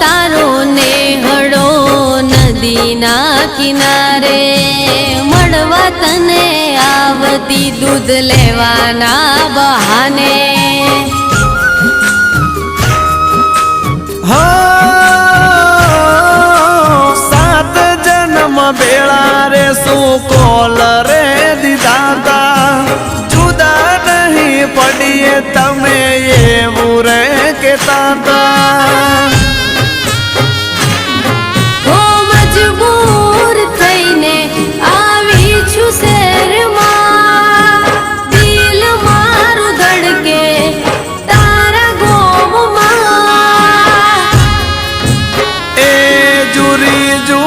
તારો નેહડો નદીના કિનારે મળવા તને આવતી દૂધ લેવાના બહાને. સાત જન્મ બેળા રે શું કોલ રે દીદાતા જુદા નહીં પડીએ તમે એવું રે કેતા রিজু